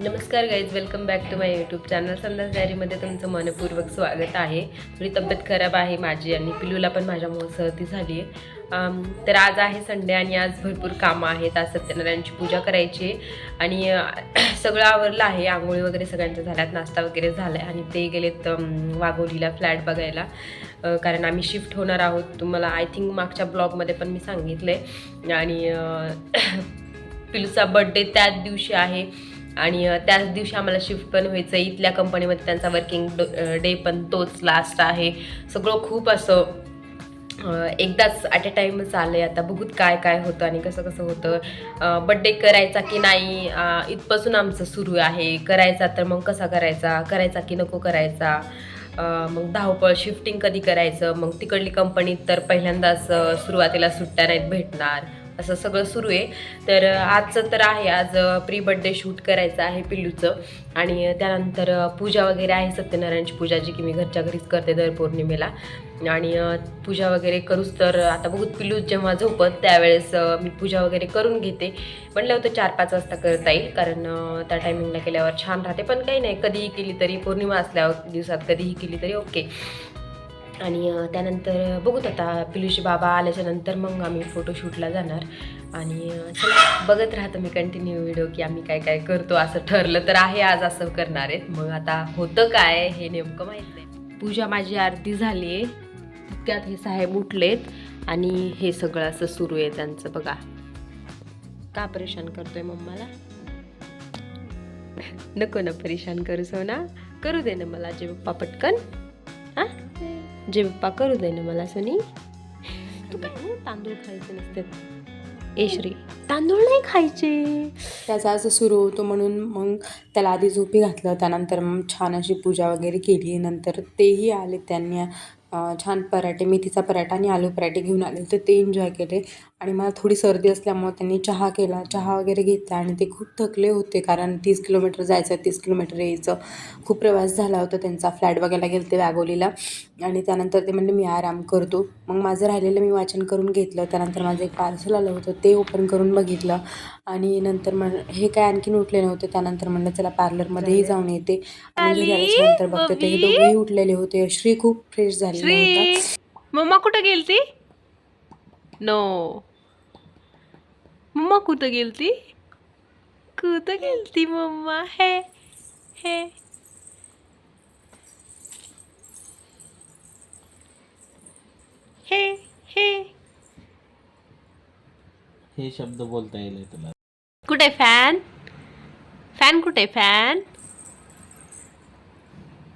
नमस्कार guys welcome back to my YouTube channel संदास डायरीमध्ये तुमचं मनपूर्वक स्वागत आहे. थोडी तब्येत खराब आहे माझी आणि पिलूला पण माझ्यामुळे सहती झाली आहे तर आज आहे संडे आणि आज भरपूर कामं आहेत. आज सत्यनारायणची पूजा करायची आहे. आणि सगळं आवरलं आहे. आंघोळी वगैरे सगळ्यांच्या झाल्यात नाश्ता वगैरे झाला आहे आणि ते गेलेत वाघोलीला फ्लॅट बघायला. कारण आम्ही शिफ्ट होणार आहोत. तुम्हाला आय थिंक मागच्या ब्लॉगमध्ये पण मी सांगितलं आहे आणि पिलूचा बड्डे त्याच दिवशी आहे. आणि त्याच दिवशी आम्हाला शिफ्ट पण व्हायचं. इथल्या कंपनीमध्ये त्यांचा वर्किंग डे पण तोच लास्ट आहे. सगळं खूप असं एकदाच ॲट अ टाईमच आलं आहे आता बघूत काय काय होतं आणि कसं कसं होतं. बड्डे करायचा की नाही इथपासून आमचं सुरू आहे. करायचा तर मग कसा करायचा? करायचा की नको करायचा? मग धावपळ शिफ्टिंग कधी करायचं? मग तिकडली कंपनीत तर पहिल्यांदाच सुरुवातीला सुट्ट्या नाहीत भेटणार. असं सगळं सुरू आहे. तर आजचं तर आहे. आज प्री बड्डे शूट करायचं आहे पिल्लूचं. आणि त्यानंतर पूजा वगैरे आहे सत्यनारायणची पूजा जी की मी घरच्या घरीच करते दर पौर्णिमेला. आणि पूजा वगैरे करूच तर आता बघूत पिल्लू जेव्हा झोपत त्यावेळेस मी पूजा वगैरे करून घेते. म्हणलं होतं चार पाच वाजता करता येईल. कारण त्या टायमिंगला केल्यावर छान राहते. पण काही नाही कधीही केली तरी पौर्णिमा असल्यावर दिवसात कधीही केली तरी ओके. आणि त्यानंतर बघूत आता पिलुशी बाबा आल्याच्यानंतर मग आम्ही फोटोशूटला जाणार. आणि चला बघत राहतं मी कंटिन्यू व्हिडिओ की आम्ही काय काय करतो असं ठरलं तर आहे आज असं करणार आहे मग आता होतं काय हे नेमकं माहीत नाही. पूजा माझी आरती झाली आहे. तितक्यात हे साहेब उठलेत आणि हे सगळं असं सुरू आहे त्यांचं बघा. का परेशान करतोय मम्माला? नको ना परेशान करू सोना. करू दे ना मला जे पप्पा पटकन. हां? जे पप्पा करू दे ना मला सोनी. तू काय हो, तांदूळ खायचे नसते ए श्री तांदूळ नाही खायचे. त्याचा असं सुरू होतो म्हणून मग त्याला आधी झोपी घातलं त्यानंतर मग छान अशी पूजा वगैरे केली नंतर तेही आले त्यांनी छान पराठे मेथीचा पराठा आणि आलू पराठे घेऊन आले तर ते एन्जॉय केले. आणि मला थोडी सर्दी असल्यामुळे त्यांनी चहा केला. चहा वगैरे घेतला आणि ते खूप थकले होते कारण तीस किलोमीटर जायचं तीस किलोमीटर यायचं. खूप प्रवास झाला होता त्यांचा. फ्लॅट बघायला गेले ते वॅगोलीला आणि त्यानंतर ते म्हणले मी आराम करतो. मग माझं राहिलेलं मी वाचन करून घेतलं. त्यानंतर माझं एक पार्सल आलं होतं. ते ओपन करून बघितलं. आणि नंतर म्हण हे काय आणखीन उठले नव्हते. त्यानंतर म्हणलं चला पार्लरमध्येही जाऊन येते. आणि घरी बघते. ते दोघेही उठलेले होते. श्री खूप फ्रेश झालेला होता. मम्मा कुठं गेलती? नो मम्मा कुठं गेलती कुठं गेलती मम्मा हे हे हे हे हे शब्द बोलता येईल तुला कुठे फॅन फॅन कुठे फॅन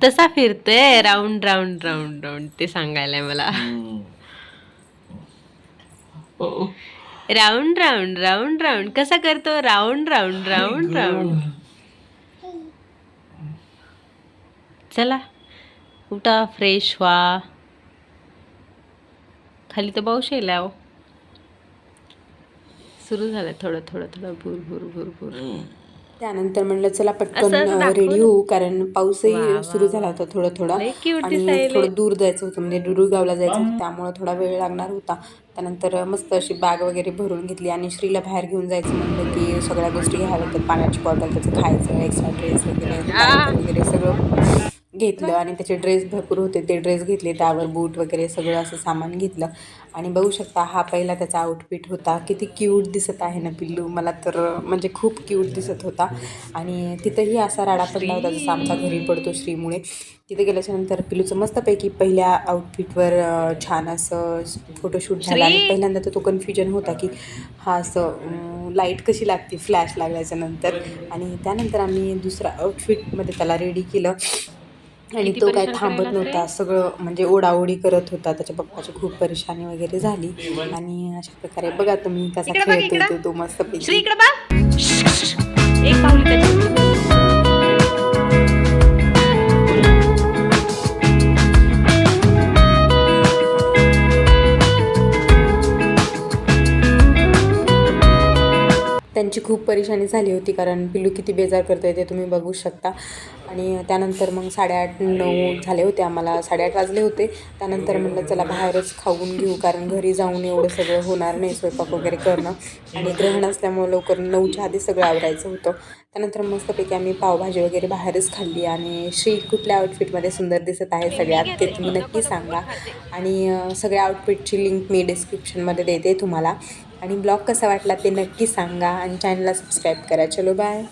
तसा फिरतोय. राऊंड राऊंड राऊंड राऊंड ते सांगायलाय मला. Round round round round. कसा करतो? Round round round round. चला. उठा फ्रेश व्हा. खाली तर पाऊस येईल अहो सुरू झालं थोडं थोडं थोडं. भूर भूर भूर भूर. त्यानंतर म्हणलं चला पटकन रेडी. होऊ. कारण पाऊसही सुरू झाला होता थोडं थोडा. आणि. थोडं दूर जायचं होतं. म्हणजे दुरुगावला जायचं होतं. त्यामुळे थोडा वेळ लागणार होता. त्यानंतर मस्त अशी बॅग वगैरे भरून घेतली आणि श्रीला बाहेर घेऊन जायचं म्हणलं की सगळ्या गोष्टी घ्याव्या लागतात. पाण्याची बॉटल त्याचं खायचं एक्स्ट्रा ड्रेस वगैरे वगैरे सगळं. घेतलं आणि त्याचे ड्रेस भरपूर होते. ते ड्रेस घेतले त्यावर बूट वगैरे सगळं असं सामान घेतलं. आणि बघू शकता हा पहिला त्याचा आउटफिट होता. किती क्यूट दिसत आहे ना पिल्लू. मला तर म्हणजे खूप क्यूट दिसत होता. आणि तिथंही असा राडा पडला होता जसा आमचा घरी पडतो श्रीमुळे. तिथे गेल्याच्यानंतर पिल्लूचं मस्तपैकी पहिल्या आउटफिटवर छान असं फोटोशूट झाला. आणि! पहिल्यांदा तर तो कन्फ्युजन होता की हा असं लाइट कशी लागते? फ्लॅश लागल्याच्या नंतर. आणि त्यानंतर आम्ही दुसरा आउटफिटमध्ये त्याला रेडी केलं. आणि तो काय थांबत नव्हता. सगळं म्हणजे ओढाओढी करत होता. त्याच्या पप्पाची खूप परेशानी वगैरे झाली. आणि अशा प्रकारे बघा तुम्ही कसा खेळतोय तो मस्त आमची खूप परेशानी झाली होती कारण पिल्लू किती बेजार करतो आहे ते तुम्ही बघू शकता. आणि त्यानंतर मग साडेआठ नऊ झाले होते आम्हाला. साडेआठ वाजले होते. त्यानंतर म्हटलं चला बाहेरच खाऊन घेऊ कारण घरी जाऊन एवढं सगळं होणार नाही स्वयंपाक वगैरे करणं. आणि ग्रहण असल्यामुळं लवकर नऊच्या आधी सगळं आवरायचं होतं. त्यानंतर मस्तपैकी आम्ही पावभाजी वगैरे बाहेरच खाल्ली आणि श्री कुठल्या आउटफिटमध्ये सुंदर दिसत आहे सगळ्यात ते तुम्ही नक्की सांगा. आणि सगळ्या आउटफिटची लिंक मी डिस्क्रिप्शनमध्ये देते तुम्हाला. आणि ब्लॉग कसा वाटला ते नक्की सांगा आणि चॅनलला सबस्क्राईब करा. चलो बाय